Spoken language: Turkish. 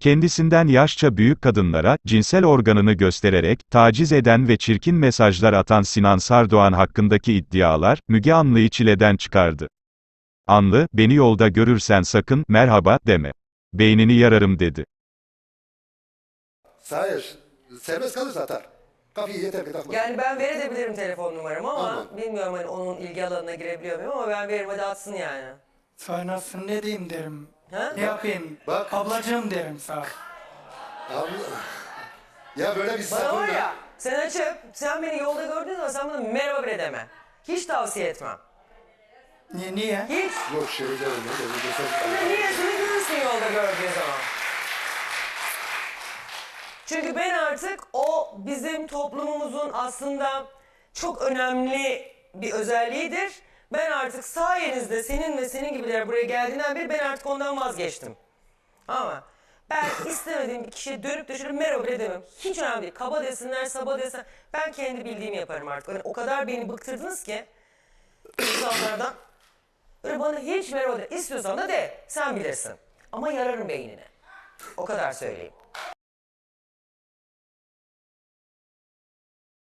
Kendisinden yaşça büyük kadınlara, cinsel organını göstererek, taciz eden ve çirkin mesajlar atan Sinan Sardoğan hakkındaki iddialar, Müge Anlı'yı çileden çıkardı. Anlı, beni yolda görürsen sakın, merhaba, deme. Beynini yararım dedi. Hayır. Serbest kalırsa atar. Kapıyı yeter ki takma. Yani ben verebilirim telefon numaramı ama Anladım. bilmiyorum hani onun ilgi alanına girebiliyor muyum ama ben veririm hadi atsın yani. Sonrasında ne diyeyim derim. Ne yapayım? Bak. Ablacığım derim sağ. Abla- Ya böyle bir Bana var ya. ya sen açıp sen beni yolda gördüğün zaman sen bana merhaba bile deme. Hiç tavsiye etmem. Niye? niye? Hiç. Yok şey öyle öyle, öyle. Niyetini görürsün yolda gördüğün zaman. Çünkü ben artık o bizim toplumumuzun aslında çok önemli bir özelliğidir. Ben artık sayenizde senin ve senin gibiler buraya geldiğinden beri ben artık ondan vazgeçtim. Ama ben istemediğim bir kişiye dönüp şöyle merhaba bile demem. Hiç önemli değil. Kaba desinler, saba desinler. Ben kendi bildiğimi yaparım artık. Hani o kadar beni bıktırdınız ki insanlardan. Böyle bana hiç merhaba de. İstiyorsan da de. Sen bilirsin. Ama yararım beynine. O kadar söyleyeyim.